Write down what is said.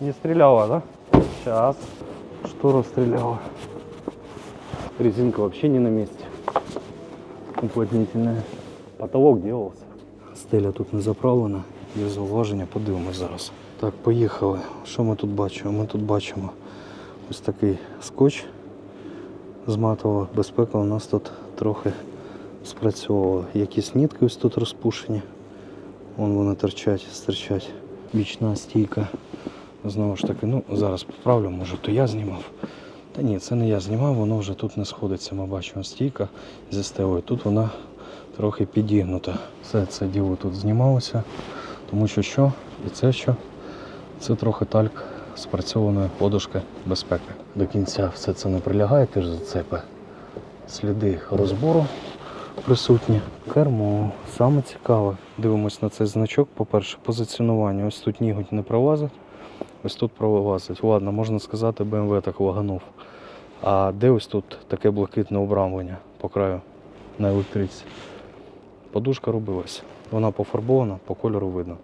Не стреляла, да? Сейчас. Штору стреляла. Резинка вообще не на месте. Уплотнительная. Потолок делался. Стеля тут не заправлена. Є зауваження, подивимось зараз. Так, поїхали. Що ми тут бачимо? Ми тут бачимо ось такий скотч з матового безпека у нас тут трохи спрацьовувала. Якісь нітки ось тут розпушені. Вон вони торчать, стирчать. Бічна стійка. Знову ж таки, ну зараз поправлю, може то я знімав. Та ні, це не я знімав, воно вже тут не сходиться. Ми бачимо стійка зі стелою. Тут вона трохи підігнута. Все це діло тут знімалося. Тому що що? І це що? Це трохи тальк спрацьованої подушки безпеки. До кінця все це не прилягає, теж зацепи. Сліди розбору присутні. Кермо. Саме цікаве. Дивимось на цей значок. По-перше, позиціонування. Ось тут ніготь не пролазить, ось тут пролазить. Ладно, можна сказати, БМВ так ваганув. А де ось тут таке блакитне обрамлення по краю на електриці? Подушка робилась. Вона пофарбована, по кольору видно.